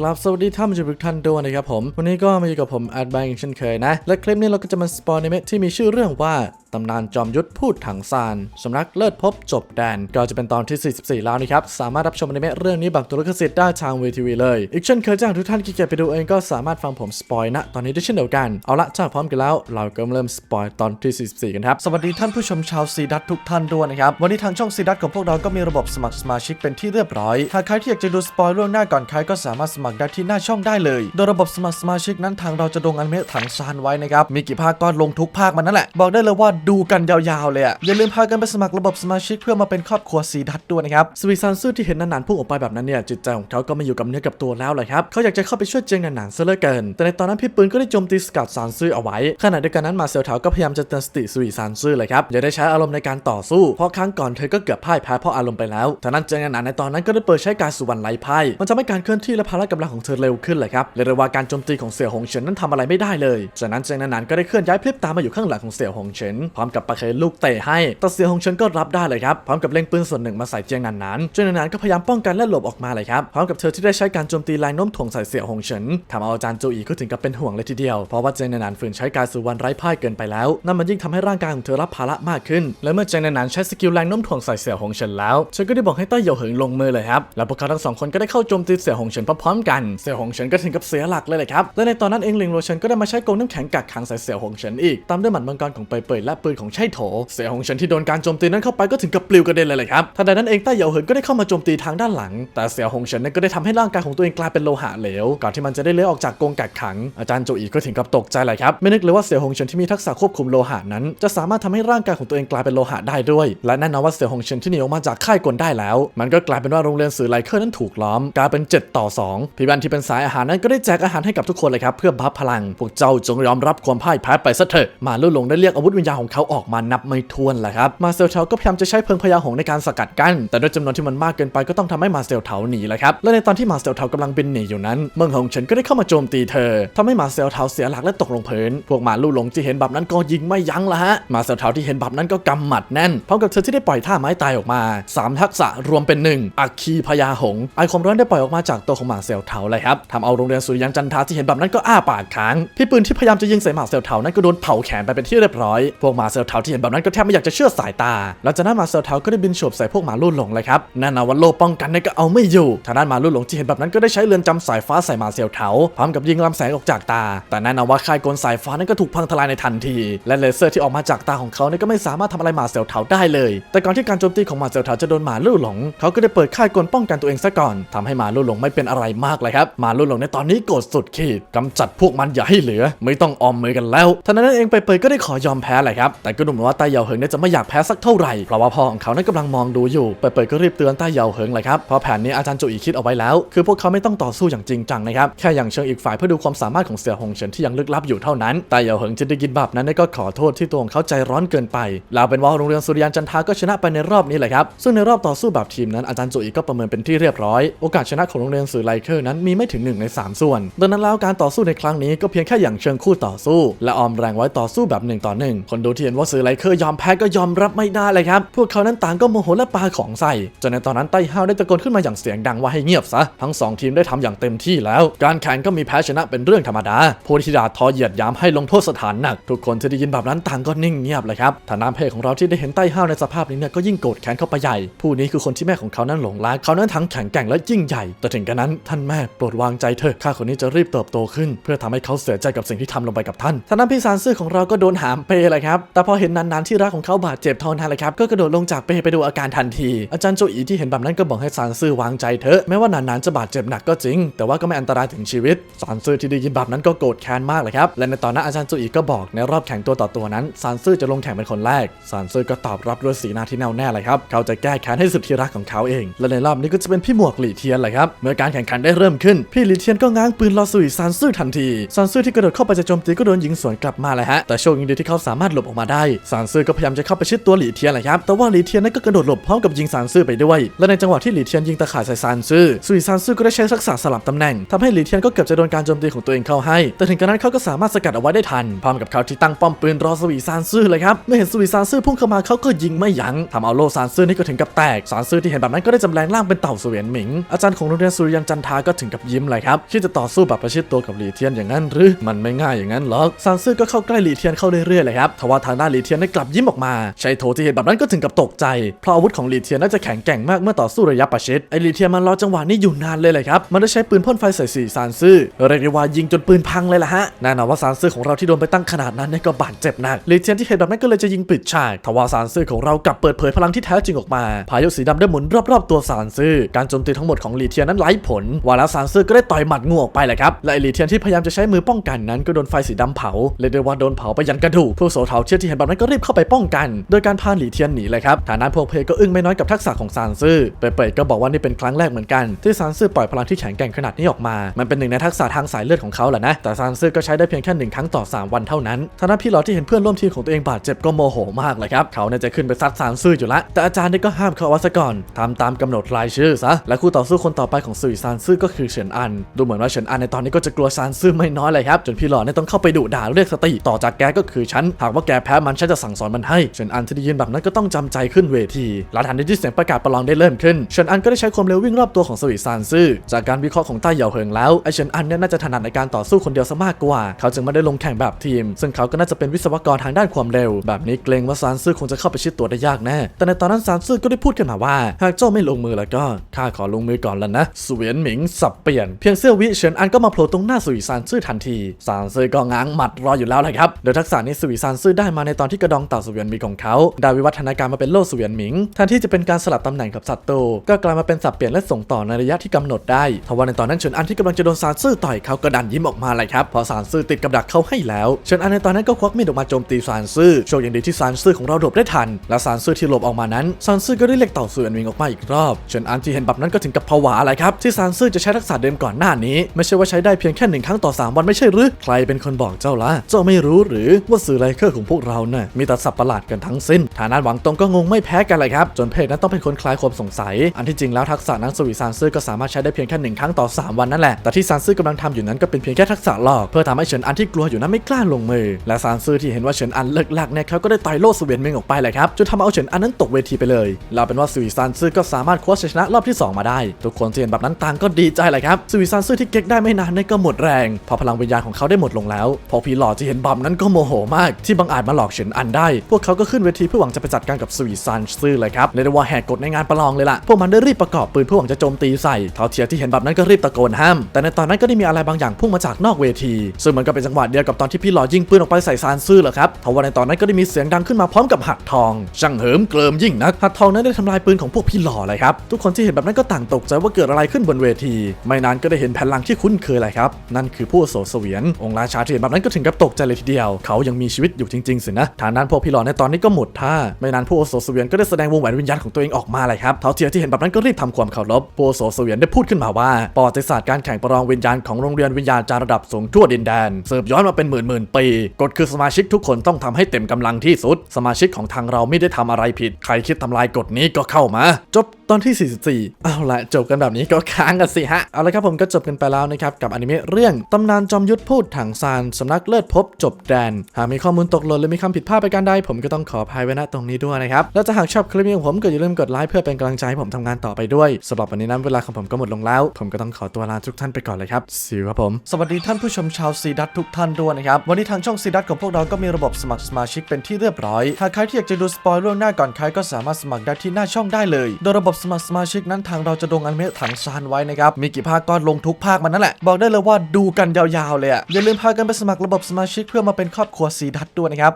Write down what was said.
กราบสวัสดีท่านผู้ชมทุกท่านด้วยนะครับผม วันนี้ก็มาอยู่กับผมแอดแบงค์เช่นเคยนะ และคลิปนี้เราก็จะมาสปอนในเมที่มีชื่อเรื่องว่าำนานจอมยุทธพูดถังซานสำนักเลิศพบจบแดน ก็จะเป็นตอนที่ 44 แล้วนะครับ สามารถรับชมอนิเมะเรื่องนี้แบบตัวลิขสิทธิ์ได้ทางเวทีวีเลย อีกเช่นเคยจ้างทุกท่านที่เกียจไปดูเองก็สามารถฟังผมสปอยนะ ตอนนี้ได้เช่นเดียวกัน เอาละถ้าพร้อมกันแล้ว เราก็เริ่มสปอยตอนที่ 44 กันครับ สวัสดีท่านผู้ชมชาวซีดัตทุกท่านด้วยนะครับ วันนี้ทางช่องซีดัตของพวกเราก็มีระบบสมัครสมาชิกเป็นที่เรียบร้อยหากใครที่อยากจะดูสปอยล่วงหน้าก่อนใครก็สามารถสมัครได้ที่หน้าช่องได้เลย โดยระบบสมัครสมาชิกนั้นทางเราจะลงอนิเมะถังซานไว้นะครับมีกี่ภาคก็ลงทุกภาคมันนั่นแหละบอกได้เลยว่าดูกันยาวๆเลยอะอย่าลืมพากันไปสมัครระบบสมาชิกเพื่อมาเป็นครอบครัวซีดัตด้วยนะครับสวีซันซื่อที่เห็นนันๆพุ่งออกไปแบบนั้นเนี่ยจิตใจของเขาก็ไม่อยู่กับเนื้อกับตัวแล้วเลยครับเขาอยากจะเข้าไปช่วยเจงนันๆซะเหลือเกิน แต่ในตอนนั้นพี่ปืนก็ได้โจมตีสกัดซานซื่อเอาไว้ขณะเดียวกันนั้นมาเซลเทาก็พยายามจะเตือนสติสวีซันซื่อเลยครับอย่าได้ใช้อารมณ์ในการต่อสู้ เพราะครั้งก่อนเธอก็เกือบพ่ายแพ้เพราะอารมณ์ไปแล้วทางนั้นเจงนันในตอนนั้นก็ได้เปิดใช้การสุวรรณไล่ไพ่มันจะให้การเคลื่อนที่และพละกำลังของเธอเร็วขึ้นเลยครับเรียกได้ว่าการโจมตีของเสี่ยวหงเฉินนั้นทำอะไรไม่ได้เลย จากนั้นเจงนันก็ได้เคลื่อนย้ายพลิบตามมาอยู่ข้างหลังของเสี่ยวหงเฉินพร้อมกับปะเคยลูกเตะให้แต่เสียหงเฉินก็รับได้เลยครับพร้อมกับเล็งปืนส่วนหนึ่งมาใส่เจียงหนันเจียงหนันก็พยายามป้องกันและหลบออกมาเลยครับพร้อมกับเธอที่ได้ใช้การโจมตีแรงโน้มถ่วงใส่เสี่ยวหงเฉินทำเอาอาจารย์โจอีก็ถึงกับเป็นห่วงเลยทีเดียวเพราะว่าเจียงหนันฝืนใช้การสุวรรณไร้พ่ายเกินไปแล้วนั่นมันยิ่งทำให้ร่างกายของเธอรับภาระมากขึ้น และเมื่อเจียงหนันใช้สกิลแรงโน้มถ่วงใส่เสี่ยวหงเฉินแล้วเธอก็ได้บอกให้ใต้เหยาเหิงลงมือเลยครับและพวกเขาทั้งสองคนก็ได้เข้าโจมตีเสี่ยวหงเฉินพร้อมๆกันเสียหงเฉินก็ถึงกับเสียหลักเลยเลยครับและในตอนนั้นเองลิงโรเฉินก็ได้มาใช้กงน้ำแข็งกักขังใส่เสียหงเฉินอีกตามด้วยหมัดมังกรของเปยเปยและปืนของไช่โถ เสี่ยวหงเฉินที่โดนการโจมตีนั้นเข้าไปก็ถึงกับปลิวกระเด็นเลยเลยครับทันใดนั้นเองใต้เหยาเหินก็ได้เข้ามาโจมตีทางด้านหลัง แต่เสี่ยวหงเฉินนั้นก็ได้ทำให้ร่างกายของตัวเองกลายเป็นโลหะเหลว ก่อนที่มันจะได้เลื้อยออกจากกรงกักขัง อาจารย์โจอีก็ถึงกับตกใจเลยครับ ไม่นึกเลยว่าเสี่ยวหงเฉินที่มีทักษะควบคุมโลหะนั้น จะสามารถทำให้ร่างกายของตัวเองกลายเป็นโลหะได้ด้วย และแน่นอนว่าเสี่ยวหงเฉินที่หนีออกมาจากค่ายกลได้แล้ว มันก็กลายเป็นว่าโรงเรียนสื่อไลเคอร์นั้นถูกล้อม กลายเป็น 7 ต่อ 2 พี่บันที่เป็นสายอาหารนั้นก็ได้แจกอาหารให้กับทุกคนเลยครับเพื่อบัฟพลัง พวกเจ้าจงยอมรับความพ่ายแพ้ไปซะเถอะมาลุ่ลงได้เรียกอาวุธวิญญาณของเขาออกมานับไม่ถ้วนแหละครับมาเซลเทาก็พยายามจะใช้เพลิงพยาหงในการสกัดกั้นแต่ด้วยจำนวนที่มันมากเกินไปก็ต้องทำให้มาเซลเทาหนีแหละครับและในตอนที่มาเซลเทากำลังบินหนีอยู่นั้น เมืองหงเฉินก็ได้เข้ามาโจมตีเธอทำให้มาเซลเทาเสียหลักและตกลงพื้นพวกมาลุ่หลงที่เห็นแบบนั้นก็ยิงไม่ยั้งละฮะมาเซลเทาที่เห็นแบบนั้นก็กำหมัดแน่นพร้อมกับเธอที่ได้ปล่อยท่าไม้ตายออกมาสามทักษะรวมเป็นหนึ่งอัคคีพยาหงไอความร้อนได้ปล่อยออกมาจากตัวของมาเซลเทาเลยครับทำเอาโรงเรียนสุริยันจันทาที่เห็นแบบนั้นก็อ้าปากค้างพี่ปืนที่พยายามจะยิงใส่มาเซลเทานั้นก็โดนเผาแขนไปเป็นที่เรียบร้อยพวกมาเซลเทาที่เห็นแบบนั้นก็แทบไม่อยากจะเชื่อสายตา หลังจากนั้นมาเซลเทาก็ได้บินโฉบใส่พวกหมาลุ่นหลงเลยครับแน่นอนว่าโลป้องกันนี่ก็เอาไม่อยู่ทางด้านหมาลุ่นหลงที่เห็นแบบนั้นก็ได้ใช้เรือนจำสายฟ้าใส่มาเซลเทาพร้อมกับยิงลำแสงออกจากตา แต่แน่นอนว่าค่ายกลสายฟ้านั้นก็ถูกพังทลายในทันที และเลเซอร์ที่ออกมาจากตาของเขาเนี่ยก็ไม่สามารถทำอะไรมาเซลเทาได้เลย แต่ก่อนที่การโจมตีของมาเซลเทาจะโดนหมาลุ่นหลง เขาก็ได้เปิดค่ายกลป้องกันตัวเองซะก่อนทำให้หมาลุ่นหลงไม่เป็นอะไรมากเลยครับหมาลุ่นหลงในตอนนี้โกรธสุดขีดกำจัดพวกมันอย่าให้เหลือ ไม่ต้องออมมือกันแล้วท่านั้นเองไปเปยก็ได้ขอยอมแพ้แหละครับแต่ก็ดูเหมือนว่าใต้เหยาเหิงเนี่ยจะไม่อยากแพ้สักเท่าไหร่ เพราะว่าพ่อของเขานั้นกำลังมองดูอยู่ไปเปยก็รีบเตือนใต้เหยาเหิงเลยครับ เพราะแผนนี้อาจารย์โจอีคิดเอาไว้แล้ว คือพวกเขาไม่ต้องต่อสู้อย่างจริงจังนะครับ แค่อย่างเชิงอีกฝ่ายเพื่อดูความสามารถของเสี่ยหงเฉินที่ยังลึกลับอยู่เท่านั้น ใต้เหยาเหิงจะได้ยินแบบนั้นก็ขอโทษที่ตัวของเขาใจร้อนเกินไป แล้วเป็นว่าโรงเรียนสุริยันจันทาก็ชนะไปในรอบนี้แหละครับ ซึ่งในรอบต่อสู้แบบทีมนั้นอาจารย์โจอีก็ประเมินเป็นที่เรียบร้อย โอกาสชนะของโรงเรียนสื่อไลเคอร์นั้นมีไม่ถึง1ใน3 ส่วน ดังนั้นแล้วการต่อสู้ในครั้งนี้ก็เพียงแค่อย่างเชิงคู่ต่อสู้ และออมแรงไว้ต่อสู้แบบ1ต่อ1คนดูเที่เห็นว่าสื่อไลเคอร์ยอมแพ้ก็ยอมรับไม่ได้เลยครับ พวกเขานั้นต่างก็โมโหและปาของใส่ จนในตอนนั้นไต้ห้าวได้ตะโกนขึ้นมาอย่างเสียงดังว่าให้เงียบซะ ทั้งสองทีมได้ทำอย่างเต็มที่แล้ว การแข่งก็มีแพ้ชนะเป็นเรื่องธรรมดาผู้ที่ด่าทอเหยียดยามให้ลงโทษสถานหนัก ทุกคนที่ได้ยินแบบนั้นต่างก็นิ่งเงียบเลยครับฐานะเพศของเราที่ได้เห็นไต้ห้าวในสภาพนี้เนี่ยก็ยิ่งโกรธแค้นเข้าไปใหญ่ ผู้นี้คือคนที่แม่ของเขานั้นหลงรักเขานั้นทั้งแข็งแกร่งและยิ่งใหญ่ แต่ถึงกระนั้นท่านแม่โปรดวางใจเถอะข้าคนนี้จะรีบเติบโตขึ้น เพื่อทำให้เขาเสียใจกับสิ่งที่ทำลงไปกับท่านท่านนั้นพี่ซานซื่อของเราก็โดนหามเปเลยครับแต่พอเห็นนานๆที่รักของเขาบาดเจ็บเท่านั้นแหละครับก็กระโดดลงจากเปไปดูอาการทันที อาจารย์โจอีที่เห็นแบบนั้นก็บอกให้ซานซื่อวางใจเถอะแม้ว่านานๆจะบาดเจ็บหนักก็จริง แต่ว่าก็ไม่อันตรายถึงชีวิตซานซื่อที่ได้ยินแบบนั้นก็โกรธแค้นมากเลยครับและในตอนนั้นอาจารย์โจอีก็บอกในรอบแข่งตัวต่อตัวนั้นซานซื่อจะลงแข่งเป็นคนแรกซานซื่อก็ตอบรับด้วยสีหน้าที่แน่วแน่เลยครับเขาจะแก้แค้นให้สุดที่รักของเขาเอง และในรอบนี้ก็จะเป็นพี่หมวกหลี่เทียนแหละครับเมื่อการแข่งขันได้เริ่มขึ้นพี่หลี่เทียนก็ง้างปืนรอสุยซานซื่อทันทีซานซื่อที่กระโดดเข้าไปจะโจมตีก็โดนยิงสวนกลับมาเลยฮะแต่โชคดีที่เขาสามารถหลบออกมาได้ซานซื่อก็พยายามจะเข้าไปชิดตัวหลีเทียนแหละครับแต่ว่าหลีเทียนนั้นก็กระโดดหลบพร้อมกับยิงซานซื่อไปด้วยและในจังหวะที่หลีเทียนยิงตะข่ายใส่ซานซื่อสุยซานซื่อก็ได้ใช้ทักษะสลับตำแหน่งทำให้หลีเทียนก็เกือบจะโดนการโจมตีของตัวเองเข้าให้ แต่ถึงกระนั้นเขาก็สามารถสกัดเอาไว้ได้ทัน พร้อมกับเขาที่ตั้งป้อมปืนรอสวีซานซื่อเลยครับเมื่อเห็นสวีซานซื่อพุ่งเข้ามาเขาก็ยิงไม่ยั้งทำเอาโลซานซื่อนี่ก็ถึงกับแตกซานซื่อที่เห็นแบบนั้นก็ได้จำแรงร่างเป็นเต่าเสวียนหมิงอาจารย์ของโรงเรียนสุริยันจันทาก็ถึงกับยิ้มเลยครับคิดจะต่อสู้แบบประชิดตัวกับหลีเทียนอย่างนั้นหรือมันไม่ง่ายอย่างนั้นหรอกซานซื่อก็เข้าใกล้หลีเทียนเข้าเรื่อยๆเลยครับทว่าทางด้านลีเทียนได้กลับยิ้มออกมาใช้โถที่เห็นแบบนั้นก็ถึงกับตกใจ เพราะอาวุธของลีเทียนน่าจะแข็งแกร่งมากเมื่อต่อสู้ระยะประชิดไอลีเทียนมันรอจังหวะนี้อยู่นานเลยเลยครับ มันได้ใช้ปืนพ่นไฟใส่สีซานซื่อเรียกได้ว่ายิงจนปืนพังเลยล่ะฮะแน่นอนว่าซานซื่อของเราที่โดนไปตั้งขนาดนั้นเนี่ยก็บาดเจ็บหนักลีเทียนที่เห็นแบบนั้นก็เลยจะยิงปิดฉากทว่าซานซื่อของเรากลับเปิดเผยพลังที่แท้จริงออกมา พายุสีดำได้หมุนรอบๆตัวซานซื่อการโจมตีทั้งหมดของลีเทียนนั้นไร้ผลว่าแล้วซานซื่อก็ได้ต่อยหมัดงูออกไปแหละครับและไอลีเทียนที่พยายามจะใช้มือป้องกันนั้นก็โดนไฟสีดำเผาเรียได้ว่าโดนเผาไปยันกระดูกผู้โสเถาเทียนที่เห็นแบบนั้นก็รีบเข้าไปป้องกัน โดยการพาหลีเทียนหนีเลยครับฐานะพวกเพก็อึ้งไม่น้อยกับทักษะของซานซื่อเปิดๆก็บอกว่านี่เป็นครั้งแรกเหมือนกันที่ซานซื่อปล่อยพลังที่แข็งแกร่งขนาดนี้ออกมา มันเป็นหนึ่งในทักษะทางสายเลือดของเขาแหละนะ แต่ซานซื่อก็ใช้ได้เพียงแค่หนึ่งครั้งต่อ 3 วันเท่านั้นทางด้านพี่หลอดที่เห็นเพื่อนร่วมทีมของตัวเองบาดเจ็บก็โมโหมากเลยครับ เขาเนี่ยจะขึ้นไปซัดซานซื่ออยู่ละ แต่อาจารย์นี่ก็ห้ามเขาเอาไว้ซะก่อนทำตามกำหนดรายชื่อซะ และคู่ต่อสู้คนต่อไปของซุยซานซื่อก็คือเฉินอัน ดูเหมือนว่าเฉินอันในตอนนี้ก็จะกลัวซานซื่อไม่น้อยเลยครับ จนพี่หลอดเนี่ยต้องเข้าไปดุด่าเรียกสติ ต่อจากแกก็คือฉัน หากว่าแกแพ้มันฉันจะสั่งสอนมันให้เฉินอันที่ได้ยินแบบนั้นก็ต้องจำใจขึ้นเวทีหลังจากที่เสียงประกาศประลองได้เริ่มขึ้นเฉินอันก็ได้ใช้ความเร็ววิ่งรอบตัวของสวีซานซื่อจากการวิเคราะห์ของใต้เหยาเหิงแล้วไอเฉินอันเนี่ยน่าจะถนัดในการต่อสู้คนเดียวซะมากกว่า เขาจึงไม่ได้ลงแข่งแบบทีม ซึ่งเขาก็น่าจะเป็นวิศวกรทางด้านความเร็ว แบบนี้เกรงว่าซานซื่อคงจะเข้าไปชิดตัวได้ยากแน่แต่ในตอนนั้นซานซื่อก็ได้พูดขึ้นมาว่า หากเจ้าไม่ลงมือแล้วก็ข้าขอลงมือก่อนแล้วนะสเวียนหมิงสับเปลี่ยนเพียงเสี้ยววิเฉินอันก็มาโผล่ตรงหน้าสวีซานซื่อทันทีซานซื่อก็ง้างหมัดรออยู่แล้วแหละครับโดยทักษะนี้สวีซานซื่อได้มาในตอนที่กระดองเต่าสเวียนหมิงของเขาได้วิวัฒนาการมาเป็นโล่สเวียนหมิงแทนที่จะเป็นการสลับตำแหน่งกับศัตรูก็กลายมาเป็นสับเปลี่ยนและส่งต่อในระยะที่กำหนดได้ทว่าในตอนนั้นเฉินอันที่กำลังจะโดนซานซื่อต่อยเขาก็ดันยิ้มออกมาเลยครับเพอซานซื่อติดกับดักเขาให้แล้วเฉินอันในตอนนั้นก็ควักมีดออกมาโจมตีซานซื่อโชคยังดีที่ซานซื่อของเราหลบได้ทัน และซานซื่อที่หลบออกมานั้นซานซื่อก็ได้เรียกเต่าสเวียนหมิงออกมาอีกรอบเฉินอันที่เห็นแบบนั้นก็ถึงกับผวาเลยครับที่ซานซื่อจะใช้ทักษะเดิมก่อนหน้านี้ ไม่ใช่ว่าใช้ได้เพียงแค่หนึ่งครั้งต่อสามวันไม่ใช่หรือใครเป็นคนบอกเจ้าละเจ้าไม่รู้หรือว่าสื่อไลเคอร์ของพวกเราน่ะมีแต่สับประหลาดกันทั้งสิ้น ฐานะหวังตรงก็งงไม่แพ้กันเลยครับ จนเพจนั้นต้องเป็นคนคลายความสงสัย อันที่จริงแล้วทักษะนั้นสวีซานซื่อก็สามารถใช้ได้เพียงแค่หนึ่งครั้งต่อ 3 วันนั่นแหละ แต่ที่ซานซื่อกำลังทำอยู่นั้นก็เป็นเพียงแค่ทักษะหลอกเพื่อทำให้เฉินอันที่กลัวอยู่นั้นไม่กล้าลงมือ และซานซื่อที่เห็นว่าเฉินอันเลิกลักเนี่ยเขาก็ได้ต่อยโล่สเวียนเมงออกไปเลยครับจนทำเอาเฉินอันนั้นตกเวทีไปเลยเราเป็นว่าสวีซานซื่อก็สามารถคว้าชัยชนะรอบที่ 2 มาได้ ทุกคนที่เห็นแบบนั้นต่างก็ดีใจเลยครับสวีซานซื่อที่เก๊กได้ไม่นานเนี่ยก็หมดแรงพอพลังวิญญาณของเขาได้หมดลงแล้ว พอพีหล่อที่เห็นบอมนั้นก็โมโหมากที่บังอาจมาหลอกเฉินอันได้ พวกเขาก็ขึ้นเวทีเพื่อหวังจะไปจัดการกับสวีซานซื่อเลยครับเรียกได้ว่าแหกกฎในงานประลองเลยล่ะ พวกมันได้รีบประกอบปืนเพื่อหวังจะโจมตีใส่เท้าเทียที่เห็นแบบนั้นก็รีบตะโกนห้าม แต่ในตอนนั้นก็ได้มีอะไรบางอย่างพุ่งมาจากนอกเวที ซึ่งมันก็เป็นจังหวะเดียวกับตอนที่พี่หล่อยิงปืนออกไปใส่ซานซื่อแหละครับทว่าในตอนนั้นก็ได้มีเสียงดังขึ้นมาพร้อมกับหัดทอง ช่างเหิมเกริมยิ่งนัก หัดทองนั้นได้ทำลายปืนของพวกพี่หล่อเลยครับ ทุกคนที่เห็นแบบนั้นก็ต่างตกใจว่าเกิดอะไรขึ้นบนเวที ไม่นานก็ได้เห็นแผ่นหลังที่คุ้นเคยเลยครับ นั่นคือผู้โสเสวียน องค์ราชาที่เห็นแบบนั้นก็ถึงกับตกใจเลยทีเดียว เขายังมีชีวิตอยู่จริงๆสินะฐานนั้นพวกพี่หล่อในตอนนี้ก็หมดท่าไม่นานผู้อาวุโสเวียนก็ได้แสดงวงแหวนวิญญาณของตัวเองออกมาเลยครับเท้าเทียที่เห็นแบบนั้นก็รีบทำความเคารพผู้อาวุโสเวียนได้พูดขึ้นมาว่าประวัติศาสตร์การแข่งประลองวิญญาณของโรงเรียนวิญญาณจารระดับสูงทั่วดินแดนสืบย้อนมาเป็นหมื่นหมื่นปีกฎคือสมาชิกทุกคนต้องทำให้เต็มกำลังที่สุด สมาชิกของทางเราไม่ได้ทำอะไรผิด ใครคิดทำลายกฎนี้ก็เข้ามา จบ ตอนที่ 44 เอาละจบกันแบบนี้ก็ค้างกันสิฮะ เอาละครับผมก็จบกันไปแล้วนะครับ กับอนิเมะเรื่อง ตำนานจอมยุทธพูดถังซานสำนักเลิศพบจบแดน หากมีข้อมูลตกหล่นหรือมีคำผิดพลาดไปการใดผมก็ต้องขออภัยไว้ณตรงนี้ด้วยนะครับ แล้วถ้าหากชอบคลิปนี้ของผมก็อย่าลืมกดไลค์เพื่อเป็นกำลังใจให้ผมทำงานต่อไปด้วยสำหรับวันนี้นั้นเวลาของผมก็หมดลงแล้ว ผมก็ต้องขอตัวลาทุกท่านไปก่อนเลยครับสิวครับผมสวัสดีท่านผู้ชมชาวซีดัตทุกท่านด้วยนะครับวันนี้ทางช่องซีดัตของพวกเราก็มีระบบสมัครสมาชิกเป็นที่เรียบร้อยหากใครที่อยากจะดูสปอยล่วงหน้าก่อนใครก็สามารถสมัครได้ที่หน้าช่องได้เลยโดยระบบสมัครสมาชิกนั้นทางเราจะลงอนิเมะถังซานไว้นะครับ มีกี่ภาคก็ลงทุกภาคมันนั่นแหละ บอกได้เลยว่าดูกันยาวๆเลยอะอย่าลืมพากันไปสมัครระบบสมาชิกเพื่อมาเป็นครอบครัวสีดัตด้วยนะครับ